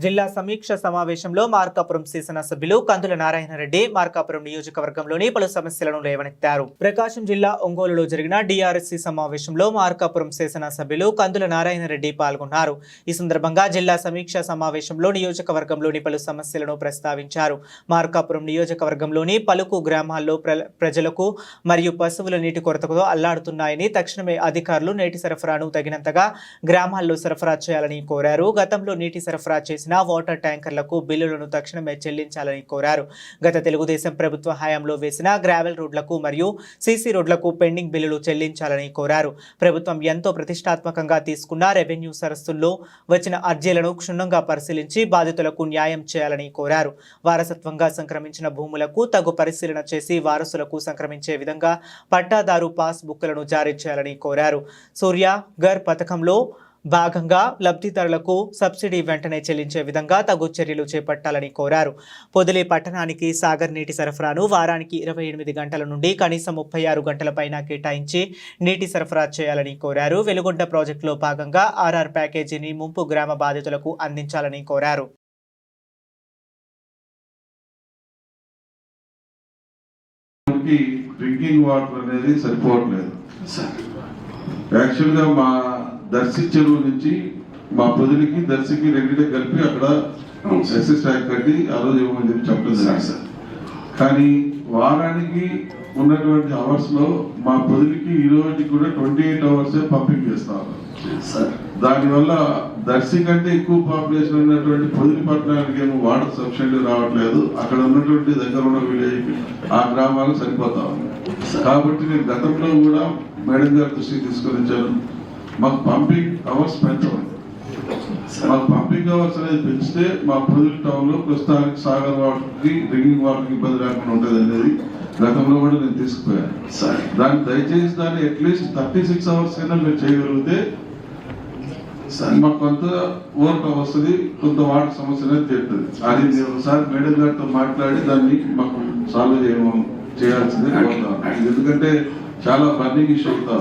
జిల్లా సమీక్ష సమావేశంలో మార్కాపురం శాసనసభ్యులు కందుల నారాయణరెడ్డి మార్కాపురం నియోజకవర్గంలోని పలు సమస్యలను లేవనెత్తారు. ప్రకాశం జిల్లా ఒంగోలులో జరిగిన డిఆర్ఎస్సి సమావేశంలో మార్కాపురం శాసనసభ్యులు కందుల నారాయణరెడ్డి పాల్గొన్నారు. ఈ సందర్భంగా జిల్లా సమీక్ష సమావేశంలో నియోజకవర్గంలోని పలు సమస్యలను ప్రస్తావించారు. మార్కాపురం నియోజకవర్గంలోని పలుకు గ్రామాల్లో ప్ర- ప్రజలకు మరియు పశువుల నీటి కొరతతో అల్లాడుతున్నాయని తక్షణమే అధికారులు నీటి సరఫరాను తగినంతగా గ్రామాల్లో సరఫరా చేయాలని కోరారు. గతంలో నీటి సరఫరా చేసి చేసిన వాటర్ ట్యాంకర్లకు బిల్లులను తక్షణమే చెల్లించాలని కోరారు. గత తెలుగుదేశం ప్రభుత్వ హయాంలో వేసిన గ్రావెల్ రోడ్లకు మరియు సీసీ రోడ్లకు పెండింగ్ బిల్లులు చెల్లించాలని కోరారు. ప్రభుత్వం ఎంతో ప్రతిష్టాత్మకంగా తీసుకున్న రెవెన్యూ సరస్సుల్లో వచ్చిన అర్జీలను క్షుణ్ణంగా పరిశీలించి బాధితులకు న్యాయం చేయాలని కోరారు. వారసత్వంగా సంక్రమించిన భూములకు తగు పరిశీలన చేసి వారసులకు సంక్రమించే విధంగా పట్టాదారు పాస్ బుక్లను జారీ చేయాలని కోరారు. సూర్య గర్ పథకంలో భాగంగా లబ్ధిదారులకు సబ్సిడీ వెంటనే చెల్లించే విధంగా తగు చర్యలు చేపట్టాలని కోరారు. పొదిలి పట్టణానికి సాగర్ నీటి సరఫరాను వారానికి ఇరవై ఎనిమిది గంటల నుండి కనీసం ముప్పై ఆరు గంటల పైన కేటాయించి నీటి సరఫరా చేయాలని కోరారు. వెలుగొండ ప్రాజెక్టులో భాగంగా ఆర్ఆర్ ప్యాకేజీని ముంపు గ్రామ బాధితులకు అందించాలని కోరారు. డ్రింకింగ్ వాటర్ అనేది సరిపోవట్లేదు. యాక్చువల్గా మా దర్శి చెరువు నుంచి మా పొదిలికి దర్శికి రెండింటికి కలిపి అక్కడ ఎస్ఎస్ ట్యాంక్ కట్టి ఆ రోజు ఇవ్వమని చెప్పి చెప్పడం జరిగింది కానీ వారానికి ఉన్నటువంటి అవర్స్లో మా పొదిలికి ఈ రోజుకి కూడా ట్వంటీ ఎయిట్ అవర్స్ పంపింగ్ చేస్తాం దానివల్ల దర్శి కంటే ఎక్కువ పాపులేషన్ ఉన్నటువంటి పొదిలి పట్టణానికి ఏమో వాటర్ సబ్సిడీ రావట్లేదు. అక్కడ ఉన్నటువంటి దగ్గర ఉన్న విలేజ్ ఆ గ్రామాలు సరిపోతా కాబట్టి నేను గతంలో కూడా మేడం గారి దృష్టికి తీసుకొని వచ్చాను మాకు పంపింగ్ అవర్స్ పెంచమని మాకు పంపింగ్ అవర్స్ అనేది పెంచితే మా పొదిలి టౌన్లో ప్రస్తుతానికి సాగర్ వాటర్కి డ్రింకింగ్ వాటర్కి ఇబ్బంది లేకుండా ఉంటుంది అనేది గతంలో కూడా నేను తీసుకుపోయాను. దాన్ని దయచేసి దాన్ని అట్లీస్ట్ థర్టీ సిక్స్ అవర్స్ అయినా మీరు చేయగలిగితే మాకు కొంత ఓర్పు వస్తుంది కొంత వాటర్ సమస్య అనేది తీరుతుంది. అది నేను ఒకసారి మేడం గారితో మాట్లాడి దాన్ని మాకు సాల్వ్ చేయడం చేయాల్సింది. ఎందుకంటే చాలా బర్నింగ్ ఇష్యూ అవుతా